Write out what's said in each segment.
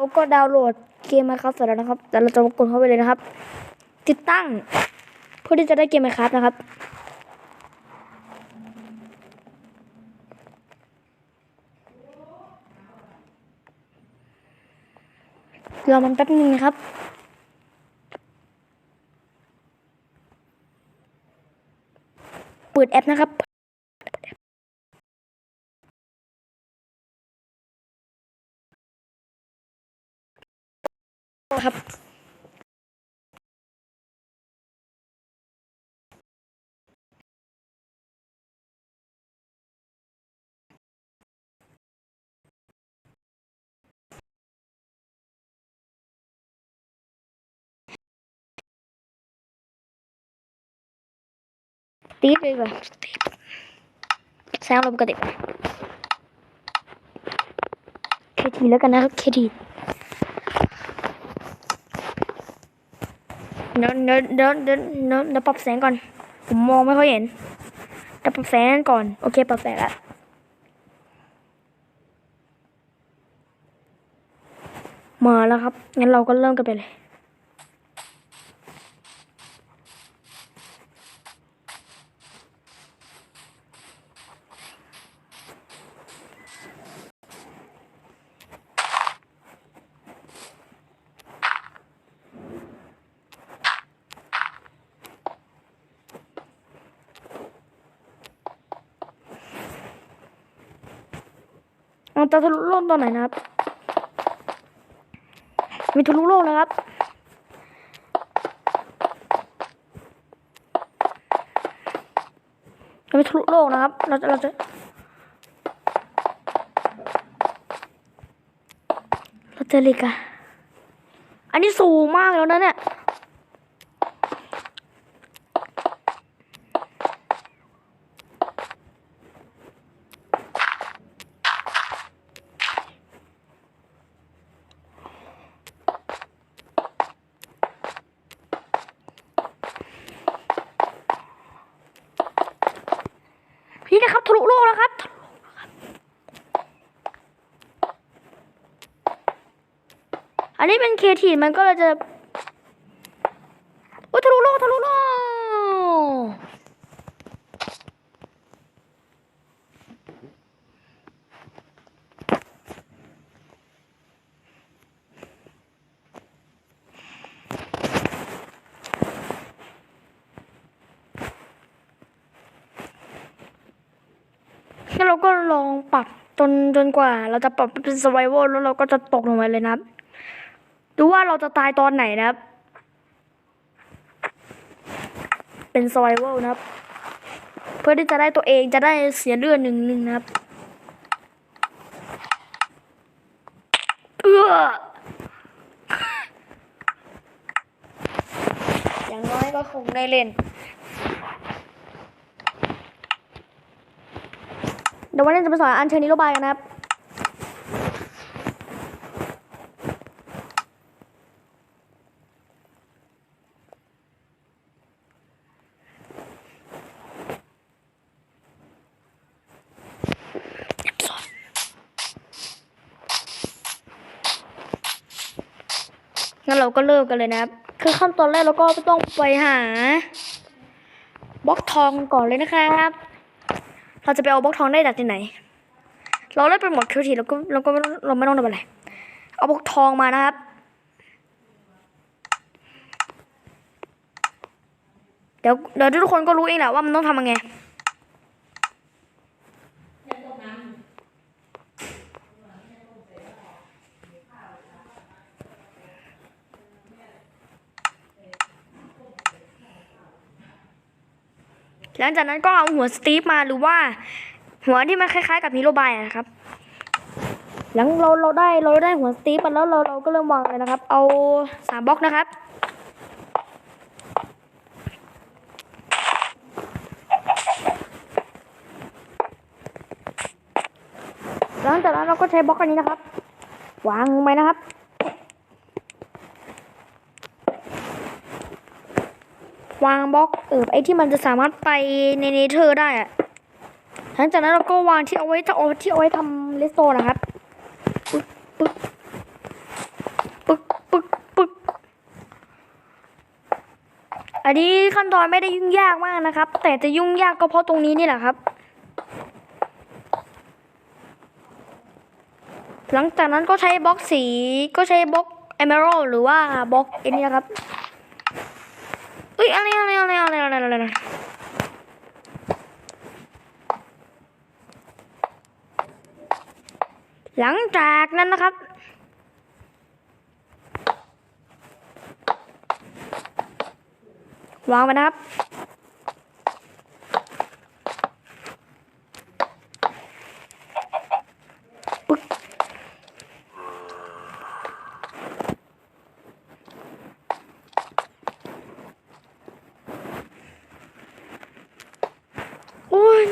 เราก็ดาวน์โหลดเกมมาครับเสร็จแล้วนะครับ แต่เราจะกดเข้าไปเลยนะครับ ติดตั้ง เพื่อที่จะได้เกมมาครับนะครับรอมันแป๊บนึงนะครับเปิดแอปนะครับ ครับตีดเลยว่ะแซงลมกระติกเคทีแล้วกันนะครับเคที เดี๋ยวเดี๋ยวเดี๋ยวเดี๋ยวเดี๋ยวปรับแสงก่อน ผมมองไม่ค่อยเห็นเดี๋ยวปรับแสงก่อน โอเคปรับแสงแล้วมาแล้วครับ งั้นเราก็เริ่มกันไปเลย มันจะทะลุโลกตอนไหนนะครับ มีทะลุโลกนะครับจะมีทะลุโลกนะครับ เราจะเราจะเราเจอลิกอะอันนี้สูงมากแล้วนะเนี่ย ทะลุโลกแล้วครับทะลุโลกครับอันนี้เป็นเคทีมันก็เลยจะโอ้ยทะลุโลกทะลุโลกงั้น เราก็ลองปรับจนจนกว่า เราจะปรับเป็น survival แล้วเราก็จะตกลงไปเลยนะครับ ดูว่าเราจะตายตอนไหนนะครับ เป็น survival นะครับ เพื่อที่จะได้ตัวเองจะได้เสียเลือดหนึ่งหนึ่งนะครับเอออย่างน้อยก็คงได้เล่น เดี๋ยววันนี้จะไปสอนอันเชิญนิโรบายกันนะครับงั้นเราก็เริ่มกันเลยนะครับ คือขั้นตอนแรกเราก็ต้องไปหาบล็อกทองก่อนเลยนะครับ เราจะไปเอาบล็อกทองได้จากที่ไหน เราเล่นเป็นหมดคิวทีเราก็เราก็ไม่ต้องเราไม่ต้องทำอะไรเอาบล็อกทองมานะครับเดี๋ยวเดี๋ยวทุกคนก็รู้เองแหละว่ามันต้องทำยังไง หลังจากนั้นก็เอาหัวสตีฟมาหรือว่า หัวที่มันคล้ายๆ กับฮีโร่บายนะครับ หลังเราเราได้เราได้หัวสตีฟมาแล้วเราเราก็เริ่มวางเลยนะครับ เอาสามบล็อกนะครับหลังจากนั้นเราก็ใช้บล็อกอันนี้นะครับ วางลงไปนะครับ วางบล็อกเออไอที่มันจะสามารถไปในเนเธอร์ได้อะหลังจากนั้นเราก็วางที่เอาไว้จะเอาที่เอาไว้ทำเลสโซนะครับปึ๊กปึ๊กปึ๊กปึ๊กปึ๊กอันนี้ขั้นตอนไม่ได้ยุ่งยากมากนะครับ แต่จะยุ่งยากก็เพราะตรงนี้นี่แหละครับ หลังจากนั้นก็ใช้บล็อกสีก็ใช้บล็อกเอเมอรัลหรือว่าบล็อกเอ็นนี่ครับ อุ้ยอะไรอะไรอะไรอะไรอะไรอะไรหลังจากนั้นนะครับ วางไปนะครับ ปึ๊กโอ้ย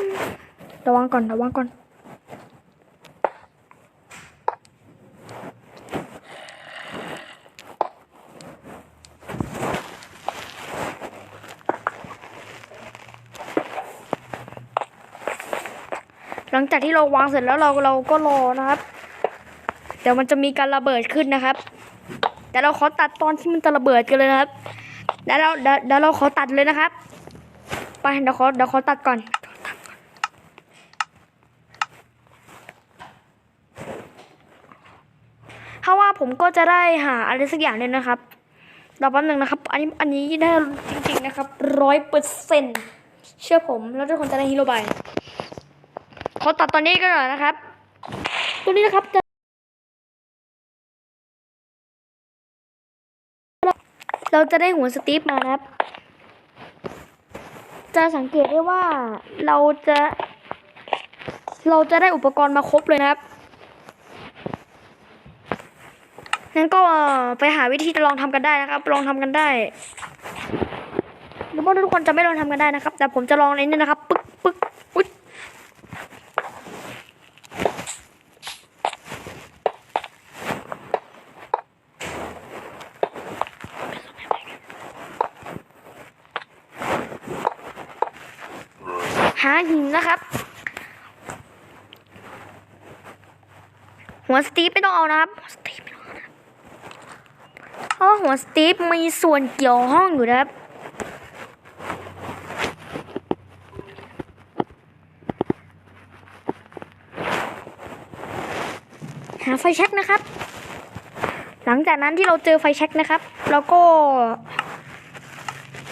ระวังก่อนระวังก่อนหลังจากที่เราวางเสร็จแล้วเราเราก็รอนะครับ เดี๋ยวมันจะมีการระเบิดขึ้นนะครับ แต่เราขอตัดตอนที่มันจะระเบิดกันเลยนะครับเดี๋ยวเราเดี๋ยวเราขอตัดเลยนะครับ ไปเดี๋ยวขอเดี๋ยวขอตัดก่อน ถ้าว่าผมก็จะได้หาอะไรสักอย่างเลยนะครับรอแป๊บนึงนะครับ อันนี้อันนี้ได้จริงๆนะครับร้อยเปอร์เซ็นต์เชื่อผมแล้วทุกคนจะได้ฮีโร่บายขอตัดตอนนี้กันหน่อยนะครับ ตัวนี้นะครับจะเราจะได้หัวสตีฟมานะครับ จะสังเกตได้ว่าเราจะ เราจะได้อุปกรณ์มาครบเลยนะครับ งั้นก็ไปหาวิธีลองทำกันได้นะครับ ลองทำกันได้หรือว่าทุกคนจะไม่ลองทำกันได้นะครับ แต่ผมจะลองในนี้นะครับ ปึ๊กปึ๊กอุ๊ยหาหินนะครับ หัวสตีฟไม่ต้องเอานะครับหัวสตีฟไม่ต้องเอานะครับ เพราะว่าหัวสตีฟมีส่วนเกี่ยวห้องอยู่นะครับ หาไฟแช็กนะครับ หลังจากนั้นที่เราเจอไฟแช็กนะครับ เราก็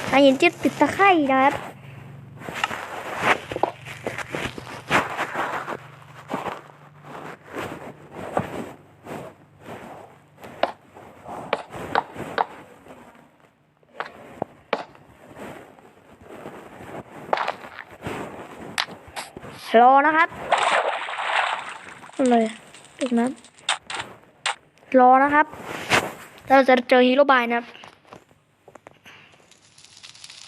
หาหินที่ติดตะไคร่นะครับ รอนะครับเลยอีกนะรอนะครับ เราจะเจอฮีโร่บายนะครับ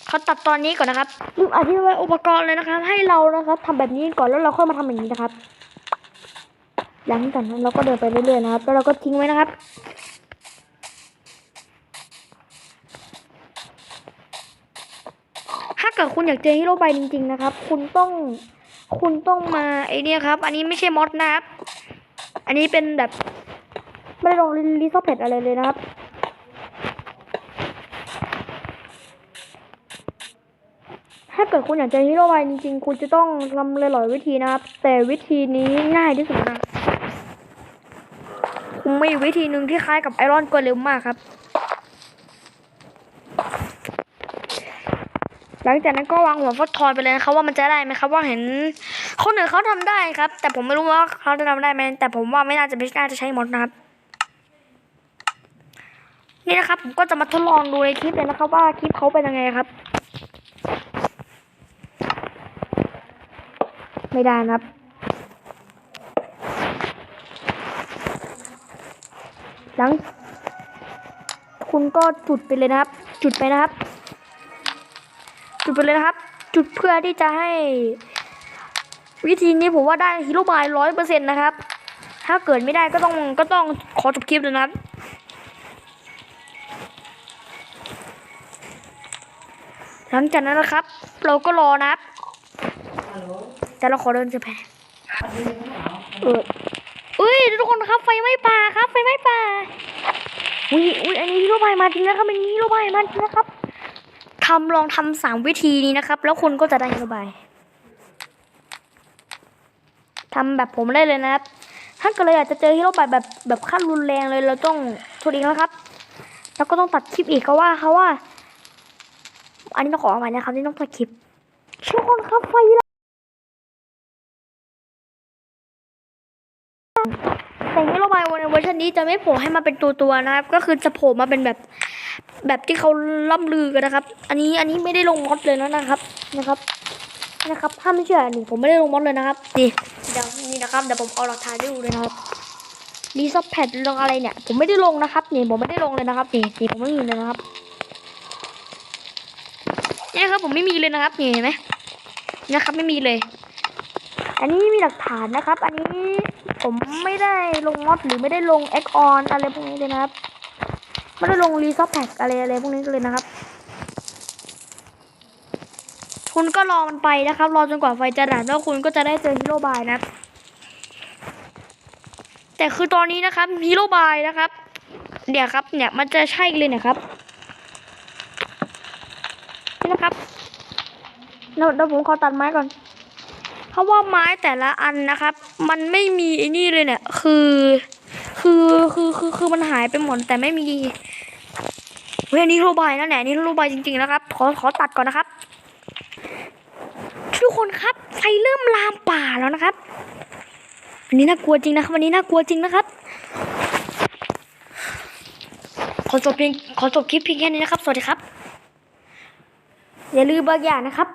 เขาตัดตอนนี้ก่อนนะครับลืมอธิบายอุปกรณ์เลยนะครับ ให้เรานะครับทำแบบนี้ก่อนแล้วเราค่อยมาทำอย่างนี้นะครับ หลังจากนั้นเราก็เดินไปเรื่อยๆนะครับ แล้วเราก็ทิ้งไว้นะครับ ถ้าเกิดคุณอยากเจอฮีโร่บายจริง ๆ นะครับ คุณต้อง คุณต้องมาไอเนี่ยครับ อันนี้ไม่ใช่มอดนะครับ อันนี้เป็นแบบ ไม่ได้ลงลิซอเพดอะไรเลยนะครับ ถ้าเกิดคุณอยากจะฮีโร่ไวจริงๆ คุณจะต้องทำหลายๆวิธีนะครับ แต่วิธีนี้ง่ายที่สุดนะผมมีวิธีหนึ่งที่คล้ายกับไอรอนก็เร็วมากครับ หลังจากนั้นก็วางหัวฟักทองไปเลยนะครับว่ามันจะได้ไหมครับว่าเห็นคนอื่นเขาทำได้ครับ แต่ผมไม่รู้ว่าเขาจะทำได้ไหมแต่ผมว่าไม่น่าจะไม่น่าจะใช้มดนะครับ นี่นะครับผมก็จะมาทดลองดูในคลิปเลยนะครับว่าคลิปเขาเป็นยังไงครับ ไม่ได้นะครับหลังคุณก็จุดไปเลยนะครับ จุดไปนะครับ ไปเลยนะครับ จุดเพื่อที่จะให้ วิธีนี้ผมว่าได้ฮีโร่บายร้อยเปอร์เซ็นต์นะครับ ถ้าเกิดไม่ได้ก็ต้องก็ต้องขอจบคลิปเลยนะครับหลังจากนั้นนะครับ เราก็รอนะครับ แต่เราขอเดินจะแพ้เอออุ้ยทุกคนครับไฟไหม้ป่าครับไฟไหม้ป่าอุ้ยอุ้ยอันนี้ฮีโร่บายมาจริงนะครับอันนี้ฮีโร่บายมาจริงนะครับ ทำลองทำสามวิธีนี้นะครับ แล้วคุณก็จะได้สบายทำแบบผมได้เลยนะครับถ้าเกิดเราอยากจะเจอฮีโร่บายแบบแบบขั้นรุนแรงเลย เราต้องโทษอีกแล้วครับ แล้วก็ต้องตัดคลิปอีกเขาว่าเขาว่า อันนี้ต้องขออภัยนะครับที่ต้องตัดคลิปทุกคนครับไฟแล้วแต่ฮีโร่บายในี้จะไม่โผล่ให้มาเป็นตัวตัวๆนะครับ ก็คือจะโผล่มาเป็นแบบแบบที่เขาล่ำลือกันนะครับ อันนี้อันนี้ไม่ได้ลงมอดเลยนะนะครับนะครับนะครับถ้าไม่เชื่อนี่ผมไม่ได้ลงมอดเลยนะครับนี่อย่างนี้นะครับเดี๋ยวผมเอาหลักฐานให้ดูเลยนะครับรีซอฟแพดลงอะไรเนี่ย ผมไม่ได้ลงนะครับนี่ผมไม่ได้ลงเลยนะครับนี่นี่ผมไม่มีเลยนะครับนี่ครับผมไม่มีเลยนะครับนี่เห็นไหมนะครับไม่มีเลย อันนี้มีหลักฐานนะครับ อันนี้ผมไม่ได้ลงมอดหรือไม่ได้ลงเอ็กออนอะไรพวกนี้เลยนะครับ ไม่ได้ลงรีซอฟแพ็กอะไรอะไรพวกนี้เลยนะครับ คุณก็รอมันไปนะครับ รอจนกว่าไฟจะดับแล้วคุณก็จะได้เจอฮีโร่บายนะครับ แต่คือตอนนี้นะครับฮีโร่บายนะครับ เดี๋ยวครับเนี่ยมันจะใช่เลยนะครับนี่นะครับเดี๋ยวเดี๋ยวผมขอตัดไม้ก่อน ราะว่าไม้แต่ละอันนะครับ มันไม่มีไอ้นี่เลยเนี่ย คือ คือคือคือคือมันหายไปหมดแต่ไม่มีเฮ้ยอันนี่โรบายนะเนี่ยอันนี่โรบายจริงๆนะครับ ขอขอตัดก่อนนะครับ ทุกคนครับไฟเริ่มลามป่าแล้วนะครับวันนี้น่ากลัวจริงนะครับวันนี้น่ากลัวจริงนะครับ ขอจบเพียงขอจบคลิปเพียงแค่นี้นะครับ สวัสดีครับ อย่าลืมบางอย่างนะครับ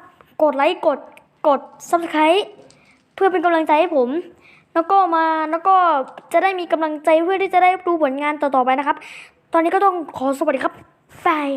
กดไลค์กด กด subscribe เพื่อเป็นกำลังใจให้ผม แล้วก็มาแล้วก็จะได้มีกำลังใจเพื่อที่จะได้ดูผลงานต่อๆไปนะครับ ตอนนี้ก็ต้องขอสวัสดีครับบาย